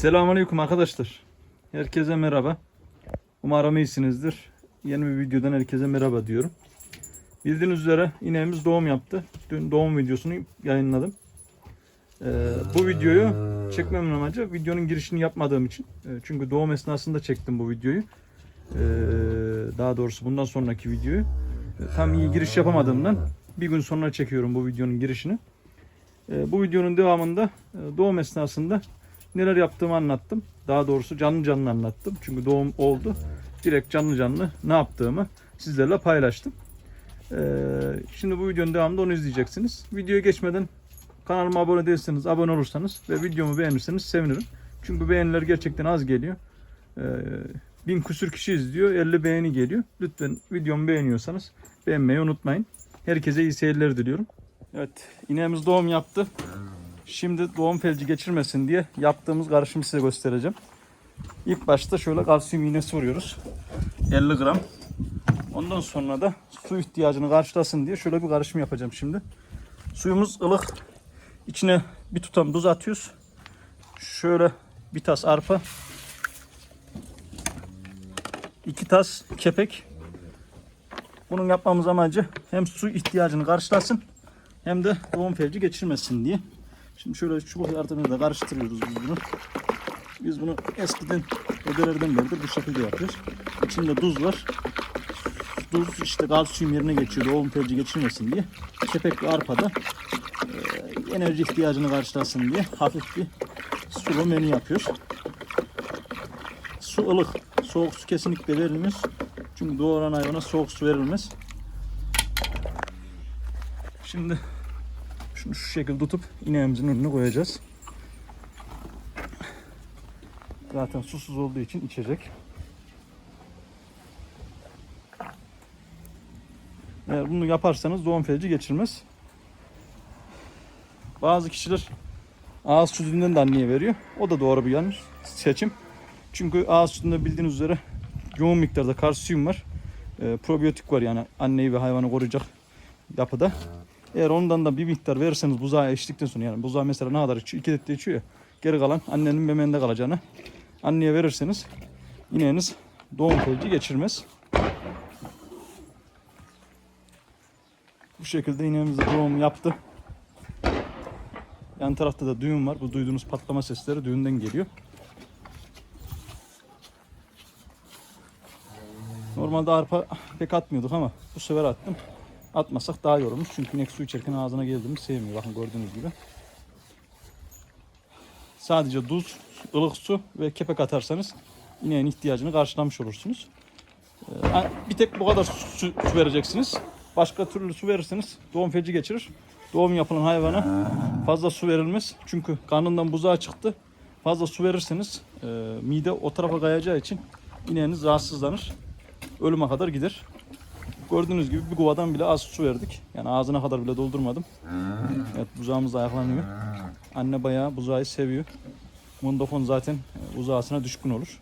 Selamünaleyküm arkadaşlar. Herkese merhaba. Umarım iyisinizdir. Yeni bir videodan herkese merhaba diyorum. Bildiğiniz üzere ineğimiz doğum yaptı. Dün doğum videosunu yayınladım. Ee, bu videoyu çekmemin amacı videonun girişini yapmadığım için. Ee, çünkü doğum esnasında çektim bu videoyu. Ee, daha doğrusu bundan sonraki videoyu. Tam iyi giriş yapamadığımdan bir gün sonra çekiyorum bu videonun girişini. Ee, bu videonun devamında e, doğum esnasında neler yaptığımı anlattım. Daha doğrusu canlı canlı anlattım. Çünkü doğum oldu. Direkt canlı canlı ne yaptığımı sizlerle paylaştım. Ee, şimdi bu videonun devamında onu izleyeceksiniz. Videoya geçmeden kanalıma abone değilseniz abone olursanız ve videomu beğenirseniz sevinirim. Çünkü beğeniler gerçekten az geliyor. Ee, bin küsür kişi izliyor, 50 beğeni geliyor. Lütfen videomu beğeniyorsanız beğenmeyi unutmayın. Herkese iyi seyirler diliyorum. Evet, ineğimiz doğum yaptı. Şimdi doğum felci geçirmesin diye yaptığımız karışımı size göstereceğim. İlk başta şöyle kalsiyum iğnesi vuruyoruz. 50 gram. Ondan sonra da su ihtiyacını karşılasın diye şöyle bir karışım yapacağım şimdi. Suyumuz ılık. İçine bir tutam tuz atıyoruz. Şöyle bir tas arpa. iki tas kepek. Bunun yapmamız amacı hem su ihtiyacını karşılasın hem de doğum felci geçirmesin diye. Şimdi şöyle çubuk yardımıyla karıştırıyoruz biz bunu. Biz bunu eskiden ödelerden beridir bu şekilde yapıyoruz. İçinde tuz var. Tuz işte kalsiyum yerine geçiyor doğum felci geçirmesin diye. Kepek ve arpa da e, enerji ihtiyacını karşılasın diye hafif bir sulu menü yapıyoruz. Su ılık. Soğuk su kesinlikle verilmez. Çünkü doğuran hayvana soğuk su verilmez. Şimdi şunu şu şekilde tutup ineğimizin önüne koyacağız. Zaten susuz olduğu için içecek. Eğer bunu yaparsanız doğum felci geçirmez. Bazı kişiler ağız sütünden de anneye veriyor. O da doğru bir yanlış seçim. Çünkü ağız sütünde bildiğiniz üzere yoğun miktarda kalsiyum var. E, probiyotik var yani anneyi ve hayvanı koruyacak yapıda. Eğer ondan da bir miktar verirseniz buzağa içtikten sonra yani buzağı mesela ne kadar içiyor? 2 litre içiyor. Geri kalan annenin memende kalacağını anneye verirseniz ineğiniz doğum felci geçirmez. Bu şekilde ineğimiz doğum yaptı. Yan tarafta da düğün var. Bu duyduğunuz patlama sesleri düğünden geliyor. Normalde arpa pek atmıyorduk ama bu sefer attım. Atmasak daha iyi olurmuş. Çünkü inek su içerken ağzına geldiğimi sevmiyor. Bakın gördüğünüz gibi. Sadece tuz, ılık su ve kepek atarsanız ineğin ihtiyacını karşılamış olursunuz. Ee, Bir tek bu kadar su, su vereceksiniz. Başka türlü su verirseniz doğum felci geçirir. Doğum yapılan hayvana fazla su verilmez. Çünkü karnından buzağı çıktı. Fazla su verirseniz e, mide o tarafa kayacağı için ineğiniz rahatsızlanır. Ölüme kadar gider. Gördüğünüz gibi bir kovadan bile az su verdik. Yani ağzına kadar bile doldurmadım. Evet buzağımız da ayaklanıyor. Anne bayağı buzağı seviyor. Mondofon zaten e, buzağısına düşkün olur.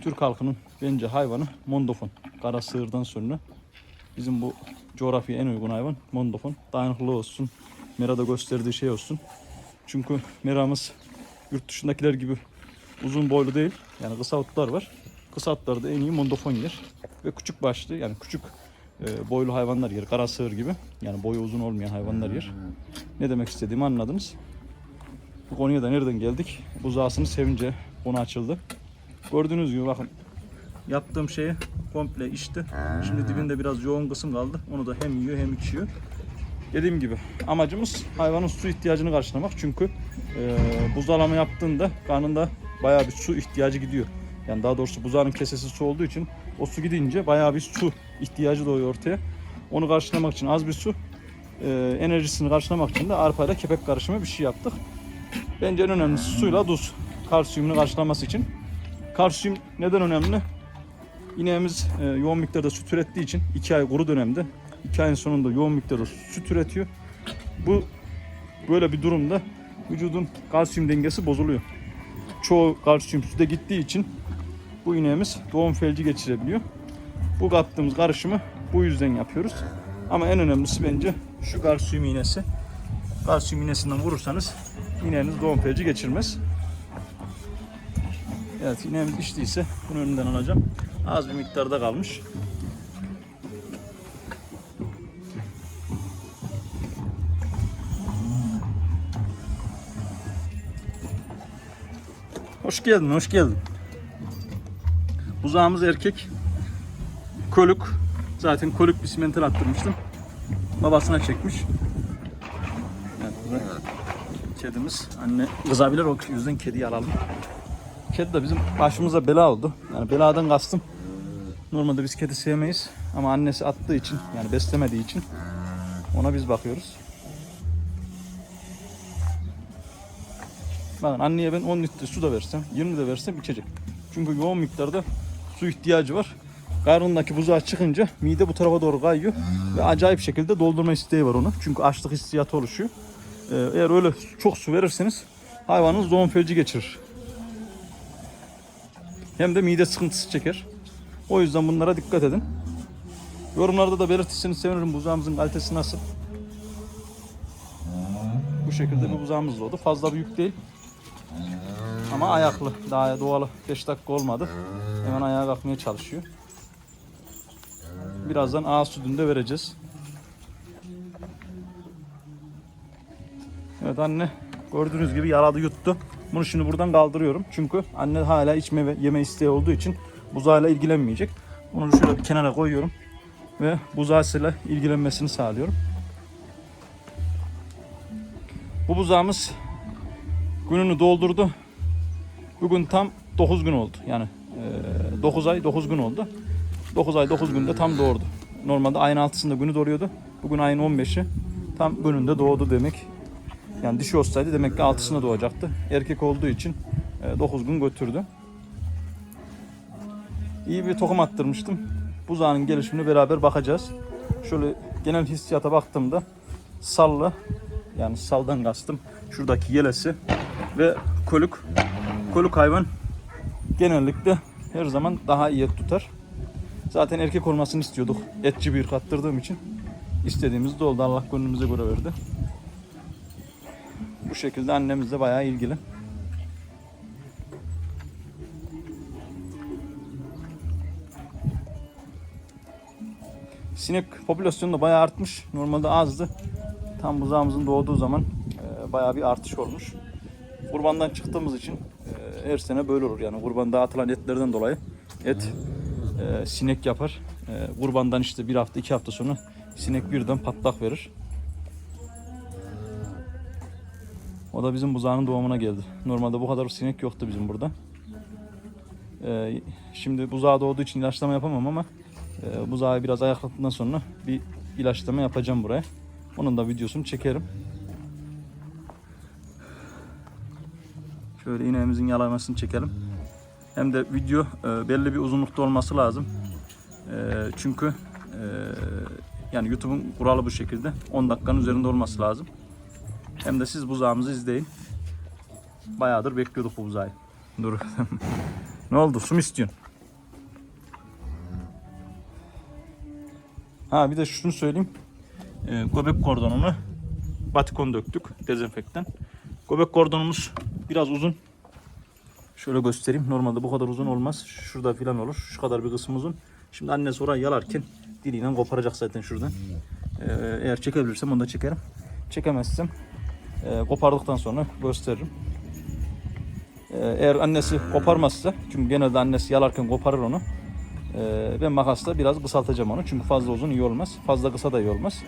Türk halkının bence hayvanı mondofon. Kara sığırdan sonra bizim bu coğrafyaya en uygun hayvan mondofon. Dayanıklı olsun. Merada gösterdiği şey olsun. Çünkü meramız yurt dışındakiler gibi uzun boylu değil. Yani kısa otlar var. Kısa otlarda en iyi mondofon yer. Ve küçük başlı yani küçük e, boylu hayvanlar yer. Kara sığır gibi. Yani boyu uzun olmayan hayvanlar yer. Ne demek istediğimi anladınız. Bu konuya da nereden geldik? Buzağısını sevince konu açıldı. Gördüğünüz gibi bakın yaptığım şeyi komple içti. Şimdi dibinde biraz yoğun kısım kaldı. Onu da hem yiyor hem içiyor. Dediğim gibi amacımız hayvanın su ihtiyacını karşılamak. Çünkü e, buzalama yaptığında karnında bayağı bir su ihtiyacı gidiyor. Yani daha doğrusu buzağının kesesi su olduğu için o su gidince bayağı bir su ihtiyacı doğuyor ortaya. Onu karşılamak için az bir su, e, enerjisini karşılamak için de arpayla kepek karışımı bir şey yaptık. Bence en önemlisi suyla tuz. Kalsiyumunu karşılaması için. Kalsiyum neden önemli? İneğimiz e, yoğun miktarda süt ürettiği için 2 ay kuru dönemde 2 ayın sonunda yoğun miktarda süt üretiyor. Bu böyle bir durumda vücudun kalsiyum dengesi bozuluyor. Çoğu kalsiyum süte gittiği için bu ineğimiz doğum felci geçirebiliyor. Bu kattığımız karışımı bu yüzden yapıyoruz. Ama en önemlisi bence şu kalsiyum iğnesi. Kalsiyum iğnesinden vurursanız ineğiniz doğum felci geçirmez. Evet ineğimiz içtiyse bunun önünden alacağım. Az bir miktarda kalmış. Hoş geldin, hoş geldin. Buzağımız erkek. Koluk. Zaten koluk bir simental attırmıştım. Babasına çekmiş. Evet, kedimiz. Anne kızabilir o yüzden kediyi alalım. Kedi de bizim başımıza bela oldu. Yani beladan kastım. Normalde biz kedi sevmeyiz. Ama annesi attığı için yani beslemediği için ona biz bakıyoruz. Bakın anneye ben 10 litre su da versem, 20 de versem içecek. Çünkü yoğun miktarda su ihtiyacı var. Karnındaki buzağı çıkınca mide bu tarafa doğru kayıyor ve acayip şekilde doldurma isteği var onu. Çünkü açlık hissiyatı oluşuyor. Ee, eğer öyle çok su verirseniz hayvanınız doğum felci geçirir. Hem de mide sıkıntısı çeker. O yüzden bunlara dikkat edin. Yorumlarda da belirtirseniz sevinirim buzağımızın kalitesi nasıl. Bu şekilde bir buzağımız oldu. Fazla büyük değil. Ama ayaklı. Daha doğalı. 5 dakika olmadı. Hemen ayağa kalkmaya çalışıyor. Birazdan ağız sütünü de vereceğiz. Evet anne gördüğünüz gibi yaladı yuttu. Bunu şimdi buradan kaldırıyorum. Çünkü anne hala içme ve yeme isteği olduğu için buzağıyla ilgilenmeyecek. Bunu şöyle bir kenara koyuyorum. Ve buzağısıyla ilgilenmesini sağlıyorum. Bu buzağımız gününü doldurdu. Bugün tam 9 gün oldu. Yani e, 9 ay 9 gün oldu. 9 ay 9 günde tam doğurdu. Normalde ayın 6'sında günü doğuruyordu. Bugün ayın 15'i tam gününde doğdu demek. Yani dişi olsaydı demek ki 6'sında doğacaktı. Erkek olduğu için 9 gün götürdü. İyi bir tohum attırmıştım. Buzağının gelişimine beraber bakacağız. Şöyle genel hissiyata baktığımda sallı yani saldan kastım şuradaki yelesi ve koluk koluk hayvan genellikle her zaman daha iyi et tutar. Zaten erkek olmasını istiyorduk. Etçi bir kattırdığım için istediğimiz de. Allah gönlümüze göre verdi. Bu şekilde annemiz de bayağı ilgili. Sinek popülasyonu da bayağı artmış. Normalde azdı. Tam buzağımızın doğduğu zaman e, bayağı bir artış olmuş. Kurbandan çıktığımız için e, her sene böyle olur. Yani kurban dağıtılan etlerden dolayı et e, sinek yapar. E, kurbandan işte bir hafta iki hafta sonra sinek birden patlak verir. O da bizim buzağının doğumuna geldi. Normalde bu kadar sinek yoktu bizim burada. E, şimdi buzağı doğduğu için ilaçlama yapamam ama e, buzağı biraz ayaklattıktan sonra bir ilaçlama yapacağım buraya. Onun da videosunu çekerim. Şöyle ineğimizin yalamasını çekelim. Hem de video e, belli bir uzunlukta olması lazım. E, çünkü e, yani YouTube'un kuralı bu şekilde. 10 dakikanın üzerinde olması lazım. Hem de siz buzağımızı izleyin. Bayağıdır bekliyorduk bu buzağı. Dur. ne oldu? Su mu istiyorsun? Ha bir de şunu söyleyeyim. E, göbek kordonunu batikon döktük dezenfektan. Göbek kordonumuz biraz uzun. Şöyle göstereyim. Normalde bu kadar uzun olmaz. Şurada filan olur. Şu kadar bir kısım uzun. Şimdi annesi orayı yalarken diliyle koparacak zaten şuradan. Ee, eğer çekebilirsem onu da çekerim. Çekemezsem e, kopardıktan sonra gösteririm. Ee, eğer annesi koparmazsa, çünkü genelde annesi yalarken koparır onu. Ee, ben makasla biraz kısaltacağım onu. Çünkü fazla uzun iyi olmaz. Fazla kısa da iyi olmaz.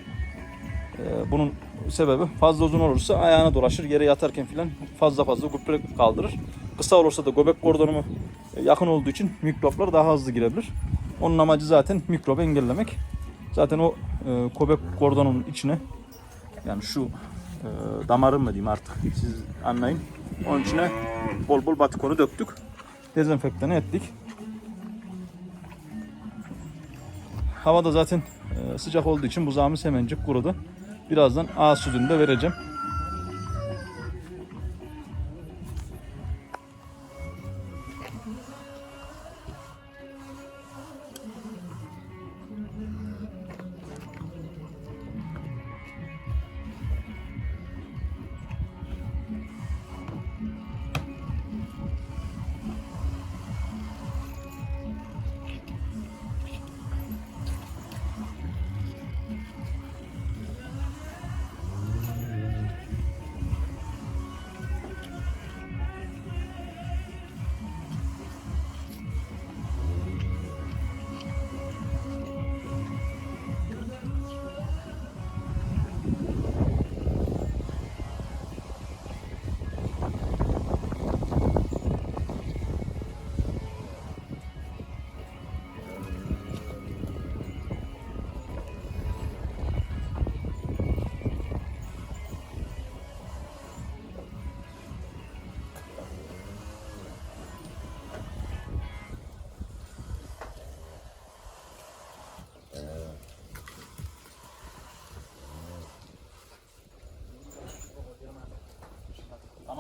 Ee, bunun sebebi fazla uzun olursa ayağına dolaşır, yere yatarken filan fazla fazla gübre kaldırır. Kısa olursa da göbek kordonumu yakın olduğu için mikroplar daha hızlı girebilir. Onun amacı zaten mikrobu engellemek. Zaten o e, göbek kordonunun içine yani şu e, damarı mı diyeyim artık siz anlayın. Onun içine bol bol batikonu döktük. Dezenfektanı ettik. Hava da zaten e, sıcak olduğu için buzağımız hemencik kurudu. Birazdan ağız sütünü de vereceğim.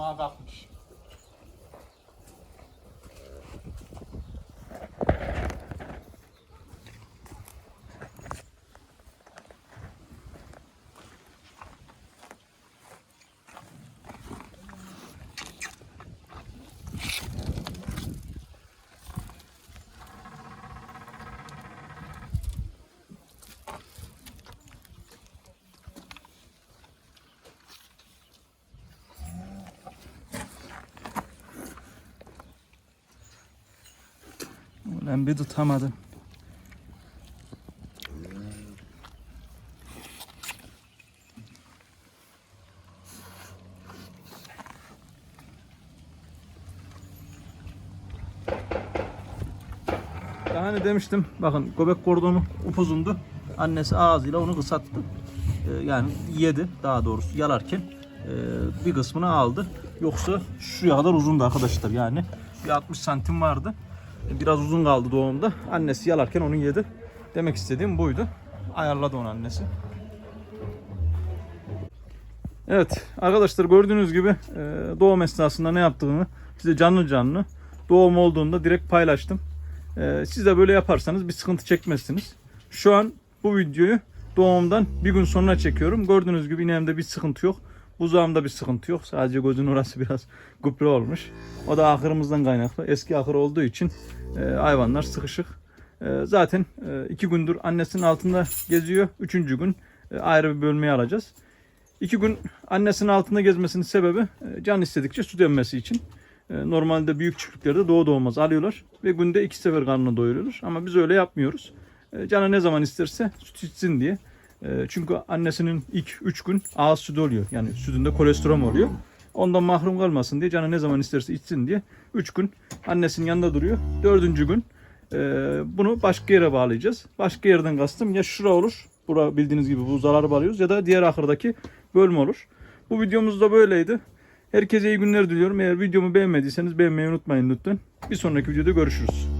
Ama kalkmış. Ulan bir tutamadım. Daha hani demiştim bakın göbek kordonu upuzundu. Annesi ağzıyla onu kısalttı. Ee, yani yedi daha doğrusu yalarken e, bir kısmını aldı. Yoksa şuraya kadar uzundu arkadaşlar yani. Bir 60 santim vardı. Biraz uzun kaldı doğumda. Annesi yalarken onu yedi. Demek istediğim buydu. Ayarladı onu annesi. Evet arkadaşlar gördüğünüz gibi e, doğum esnasında ne yaptığını size canlı canlı doğum olduğunda direkt paylaştım. E, Siz de böyle yaparsanız bir sıkıntı çekmezsiniz. Şu an bu videoyu doğumdan bir gün sonra çekiyorum. Gördüğünüz gibi ineğimde bir sıkıntı yok. Buzağımda bir sıkıntı yok. Sadece gözün orası biraz gübre olmuş. O da ahırımızdan kaynaklı. Eski ahır olduğu için e, hayvanlar sıkışık. E, zaten e, iki gündür annesinin altında geziyor. Üçüncü gün e, ayrı bir bölmeye alacağız. İki gün annesinin altında gezmesinin sebebi e, can istedikçe su dönmesi için. E, Normalde büyük çiftliklerde doğu doğmaz alıyorlar ve günde iki sefer karnını doyuruyorlar. Ama biz öyle yapmıyoruz. E, Canı ne zaman isterse süt içsin diye. E, Çünkü annesinin ilk 3 gün ağız sütü oluyor. Yani sütünde kolesterol oluyor. Ondan mahrum kalmasın diye canı ne zaman isterse içsin diye 3 gün annesinin yanında duruyor. Dördüncü gün e, bunu başka yere bağlayacağız. Başka yerden kastım ya şura olur. Bura bildiğiniz gibi buzaları bağlıyoruz ya da diğer ahırdaki bölme olur. Bu videomuz da böyleydi. Herkese iyi günler diliyorum. Eğer videomu beğenmediyseniz beğenmeyi unutmayın lütfen. Bir sonraki videoda görüşürüz.